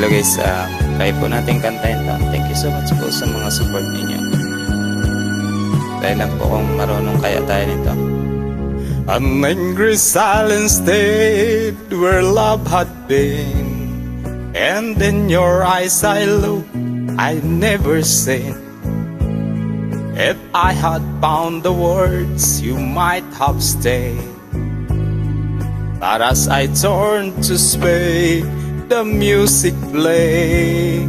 Hello guys, uh, try po natin kantahin to. Thank you so much po sa mga support ninyo. Dahil lang po kung marunong kaya tayo nito. An angry silent state where love had been And in your eyes I look, I never seen If I had found the words, you might have stayed But as I turned to speak, the music played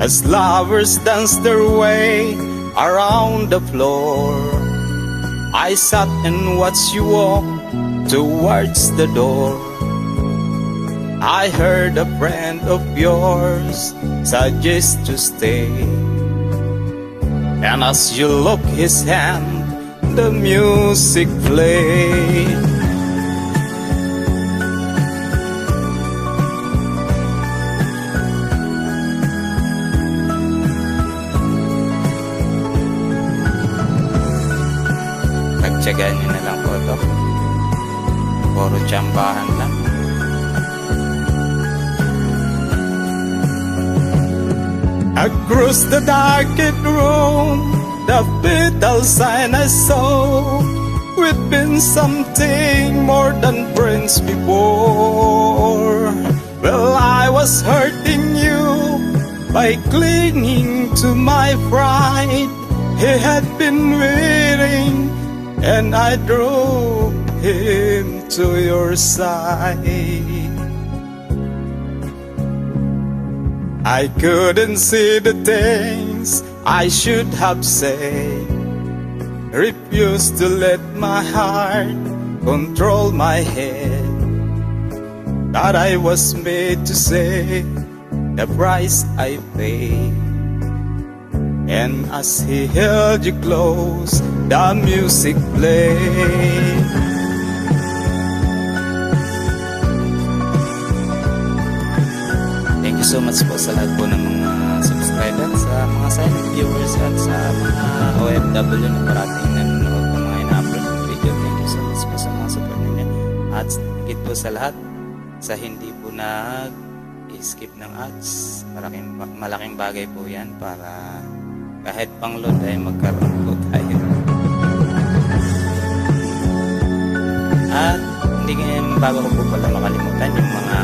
As lovers danced their way around the floor. I sat and watched you walk towards the door. I heard a friend of yours suggest to stay. And as you look his hand, the music played Pagtsagaan nyo na lang po ito. Puro tsambahan lang. Across the darkened room, the fatal sign I saw. We've been something more than friends before. Well, I was hurting you by clinging to my pride. He had been waiting, and I drew him to your side. I couldn't see the things I should have said. Refused to let my heart control my head. That I was made to say the price I paid. And as he held you close, the music played. Thank you so much po sa lahat po ng mga subscribers, sa mga silent viewers at sa mga OFW na parating nanonood ng mga ina-upload ng video. Thank you so much po sa mga support ninyo. At higit po sa lahat, sa hindi po nag-skip ng ads, malaking, malaking bagay po yan para kahit pang load ay magkaroon po tayo. At hindi ganyan, bago ko po pala makalimutan yung mga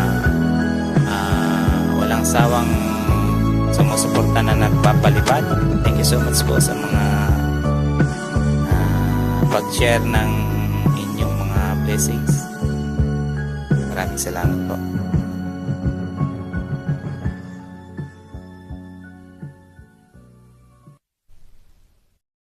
ah, walang sawang sumusuporta na nagpapalipad. Thank you so much po sa mga ah, pag-share ng inyong mga blessings. Maraming salamat po.